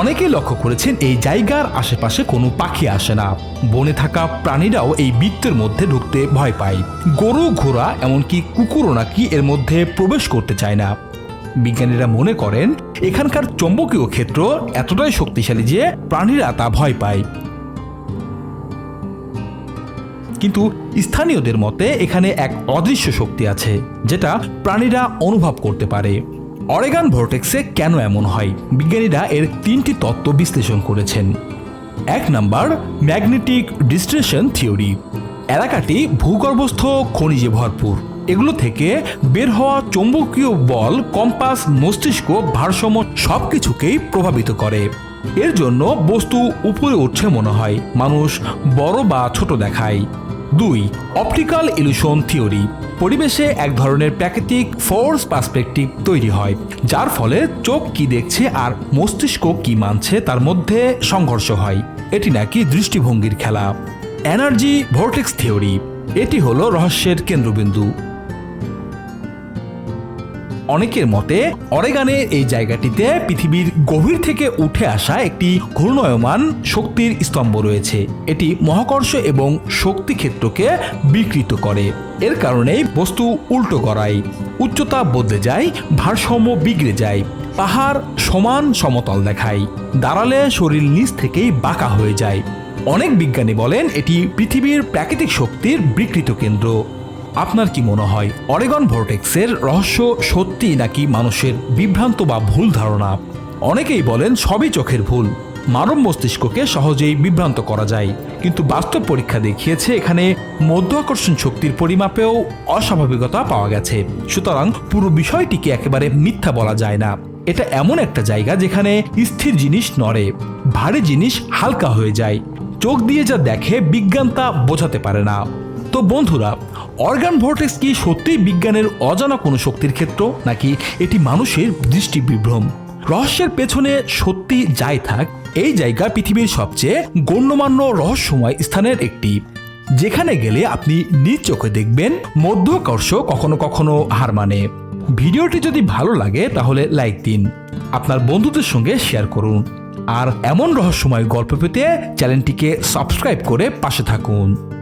অনেকেই লক্ষ্য করেছেন এই জায়গার আশেপাশে কোনো পাখি আসে না। বনে থাকা প্রাণীরাও এই বৃত্তের মধ্যে ঢুকতে ভয় পায়। গরু, ঘোড়া, এমনকি কুকুরও নাকি এর মধ্যে প্রবেশ করতে চায় না। বিজ্ঞানীরা মনে করেন, এখানকার চৌম্বকীয় ক্ষেত্র এতটাই শক্তিশালী যে প্রাণীরা তা ভয় পায়। কিন্তু স্থানীয়দের মতে এখানে এক অদৃশ্য শক্তি আছে, যেটা প্রাণীরা অনুভব করতে পারে। অরেগান ভোর্টেক্সে কেন এমন হয়? বিজ্ঞানীরা এর তিনটি তত্ত্ব বিশ্লেষণ করেছেন। এক নাম্বার, ম্যাগনেটিক ডিস্ট্রেশন থিওরি। এলাকাটি ভূগর্ভস্থ, খনিজে ভরপুর। এগুলো থেকে বের হওয়া চৌম্বকীয় বল, কম্পাস, মস্তিষ্ক, ভারসাম্য সব কিছুকেই প্রভাবিত করে। এর জন্য বস্তু উপরে উঠছে মনে হয়। মানুষ বড় বা ছোট দেখায়। দুই অপটিক্যাল ইলুশন থিওরি পরিবেশে এক ধরনের প্রাকৃতিক ফোর্স পার্সপেক্টিভ তৈরি হয়, যার ফলে চোখ কি দেখছে আর মস্তিষ্ক কি মানছে তার মধ্যে সংঘর্ষ হয়। এটি নাকি দৃষ্টিভঙ্গির খেলা। এনার্জি ভোর্টেক্স থিওরি এটি হলো রহস্যের কেন্দ্রবিন্দু। অনেকের মতে অরেগানের এই জায়গাটিতে পৃথিবীর গভীর থেকে উঠে আসা একটি ঘূর্ণয়মান শক্তির স্তম্ভ রয়েছে। এটি মহাকর্ষ এবং শক্তি ক্ষেত্রকে বিকৃত করে। এর কারণেই বস্তু উল্টো করায় উচ্চতা বদলে যায়, ভারসাম্য বিগড়ে যায়। পাহাড় সমান সমতল দেখায়। দাঁড়ালে শরীর নিচ থেকেই বাঁকা হয়ে যায়। অনেক বিজ্ঞানী বলেন এটি পৃথিবীর প্রাকৃতিক শক্তির বিকৃত কেন্দ্র। আপনার কি মনে হয় অরেগন ভোর্টেক্সের রহস্য সত্যি নাকি মানুষের বিভ্রান্ত বা ভুল ধারণা? অনেকেই বলেন সবই চোখের ভুল। মানব মস্তিষ্ককে সহজেই বিভ্রান্ত করা যায়। কিন্তু বাস্তব পরীক্ষা দেখিয়েছে এখানে মধ্য আকর্ষণ শক্তির পরিমাপেও অস্বাভাবিকতা পাওয়া গেছে। সুতরাং পুরো বিষয়টিকে একেবারে মিথ্যা বলা যায় না। এটা এমন একটা জায়গা যেখানে স্থির জিনিস নড়ে, ভারী জিনিস হালকা হয়ে যায়। চোখ দিয়ে যা দেখে বিজ্ঞান তা বোঝাতে পারে না। তো বন্ধুরা অর্গান ভোর্টেক্স কি সত্যিই বিজ্ঞানের অজানা কোনো শক্তির ক্ষেত্র, নাকি এটি মানুষের দৃষ্টি বিভ্রম? রহস্যের পেছনে সত্যি যাই থাক, এই জায়গা পৃথিবীর সবচেয়ে গণ্যমান্য রহস্যময় স্থানের একটি। যেখানে গেলে আপনি নিজ চোখে দেখবেন মধ্যাকর্ষ কখনো কখনো হার মানে। ভিডিওটি যদি ভালো লাগে, তাহলে লাইক দিন। আপনার বন্ধুদের সঙ্গে শেয়ার করুন। আর এমন রহস্যময় গল্প পেতে চ্যানেলটিকে সাবস্ক্রাইব করে পাশে থাকুন।